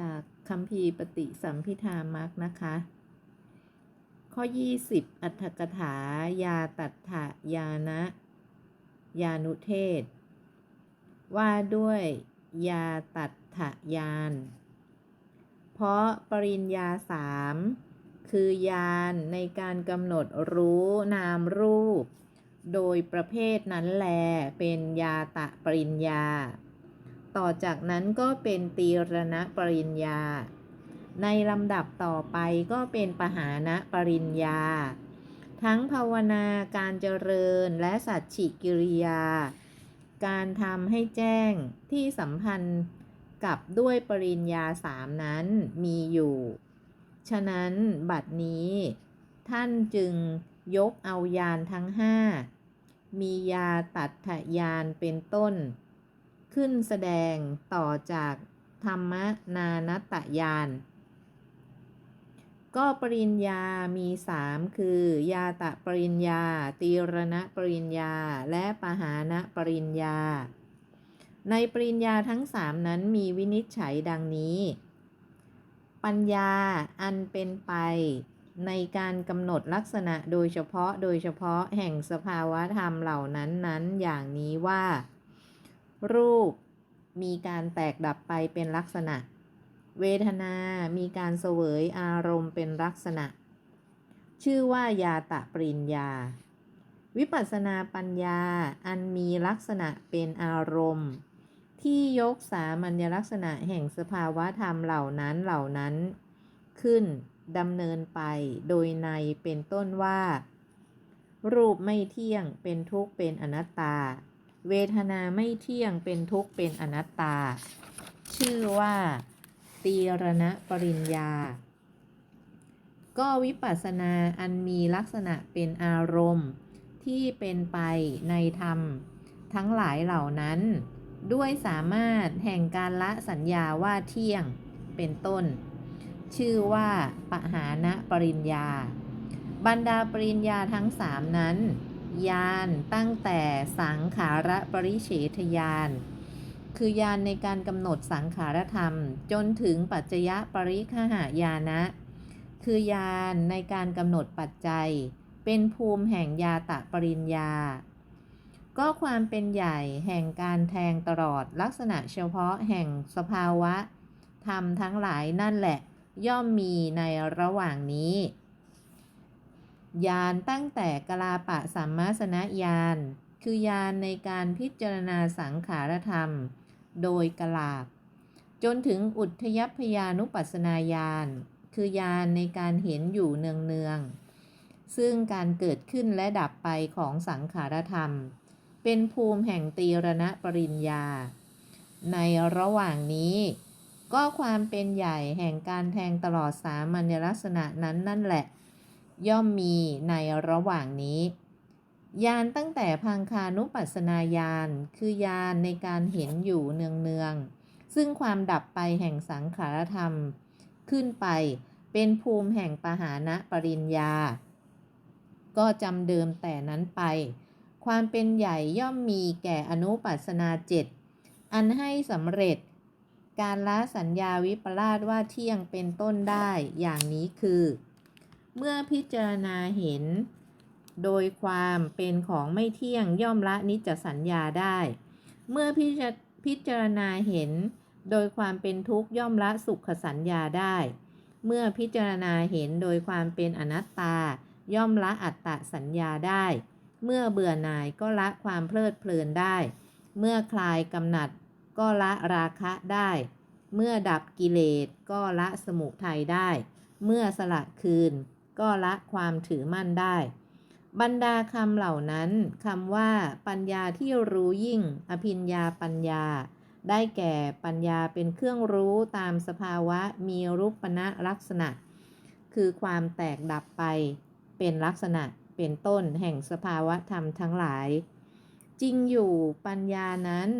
จากคัมภีร์ปฏิสัมพิธามักนะคะ ข้อ 20 อัตถกถา ยาตัทธยานะ ยานุเทศ ว่าด้วยยาตัทธยาน เพราะปริญญาสามคือยานในการกำหนดรู้นามรูป โดยประเภทนั้นแลเป็นยาตะปริญญา ต่อจากนั้นก็เป็นตีรณปริญญา ในลำดับต่อไปก็เป็นปหานะปริญญา ทั้งภาวนาการเจริญและสัจฉิกิริยา การทำให้แจ้งที่สัมพันธ์กับด้วยปริญญาสามนั้นมีอยู่ ฉะนั้นบัดนี้ ท่านจึงยกเอายานทั้งห้ามียาตัดทะยานเป็นต้น ขึ้นแสดงต่อจากธรรมนานัตตยาน ก็ปริญญามีสามคือ ยาตะปริญญา ตีรณะปริญญา และปหานะปริญญา ในปริญญาทั้งสามนั้นมีวินิจฉัยดังนี้ ปัญญาอันเป็นไปในการกำหนดลักษณะโดยเฉพาะโดยเฉพาะแห่งสภาวะธรรมเหล่านั้นนั้นอย่างนี้ว่า รูป มีการแตกดับไปเป็นลักษณะ เวทนา มีการเสวยอารมณ์เป็นลักษณะ ชื่อว่ายาตะปริญญา วิปัสสนาปัญญา อันมีลักษณะเป็นอารมณ์ ที่ยกสามัญลักษณะแห่งสภาวะธรรมเหล่านั้นเหล่านั้น ขึ้นดำเนินไปโดยในเป็นต้นว่า รูปไม่เที่ยงเป็นทุกข์เป็นอนัตตา เวทนาไม่เที่ยงเป็นทุกข์เป็นอนัตตา ชื่อว่า ตีรณปริญญา ก็วิปัสสนาอันมีลักษณะเป็นอารมณ์ที่เป็นไปในธรรม ทั้งหลายเหล่านั้น ด้วยสามารถแห่งการละสัญญาว่าเที่ยงเป็นต้น ชื่อว่าปหานะปริญญา บรรดาปริญญาทั้งสามนั้น ยานตั้งแต่สังขาระปริเฉทยาน คือยานในการกำหนดสังขารธรรม จนถึงปัจจยปริคหายานะ คือยานในการกำหนดปัจจัย เป็นภูมิแห่งยาตะปริญญา ก็ความเป็นใหญ่แห่งการแทงตลอดลักษณะเฉพาะแห่งสภาวะธรรมทั้งหลายนั่นแหละ ย่อมมีในระหว่างนี้ ยานตั้งแต่กลาปะสัมมาสนญาณคือยานในการพิจารณาสังขารธรรม โดยกลาบ จนถึงอุทยพยานุปัสนาญาณคือยานในการเห็นอยู่เนืองๆ ซึ่งการเกิดขึ้นและดับไปของสังขารธรรม เป็นภูมิแห่งตีรณปริญญา ในระหว่างนี้ก็ความเป็นใหญ่แห่งการแทงตลอดสามัญลักษณะนั้นนั่นแหละ ย่อมมีในระหว่างนี้ ยานตั้งแต่พังคานุปัสสนาญาณคือยานในการเห็นอยู่เนืองๆ ซึ่งความดับไปแห่งสังขารธรรม ขึ้นไปเป็นภูมิแห่งปหานะปริญญา ก็จำเดิมแต่นั้นไป ความเป็นใหญ่ย่อมมีแก่อนุปัสสนาเจ็ดอันให้สำเร็จ การละสัญญาวิปลาสว่าเที่ยงเป็นต้นได้อย่างนี้คือ เมื่อพิจารณาเห็น โดยความเป็นของไม่เที่ยงย่อมละนิจจสัญญาได้ เมื่อพิจพิจารณาเห็น โดยความเป็นทุกข์ย่อมละสุขสัญญาได้ เมื่อพิจารณาเห็นโดยความเป็นอนัตตา ย่อมละอัตตสัญญาได้ เมื่อเบื่อหน่ายก็ละความเพลิดเพลินได้ เมื่อคลายกำหนัดก็ละราคะได้ เมื่อดับกิเลสก็ละสมุทัยได้ เมื่อสละคืน ก็ละความถือมั่นได้ บรรดาคำเหล่านั้นคำว่า ปัญญาที่รู้ยิ่ง อภิญญาปัญญา ได้แก่ปัญญาเป็นเครื่องรู้ตามสภาวะมีรูปณะลักษณะ คือความแตกดับไป เป็นลักษณะเป็นต้นแห่งสภาวะธรรมทั้งหลาย จริงอยู่ปัญญานั้น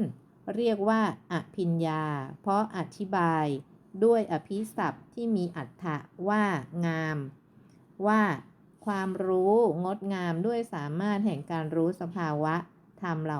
เรียกว่าอภิญญา เพราะอธิบายด้วยอภิศัพท์ที่มีอัฏฐะว่างาม ว่า ความรู้งดงามด้วยสามารถแห่งการรู้สภาวะธรรมเหล่า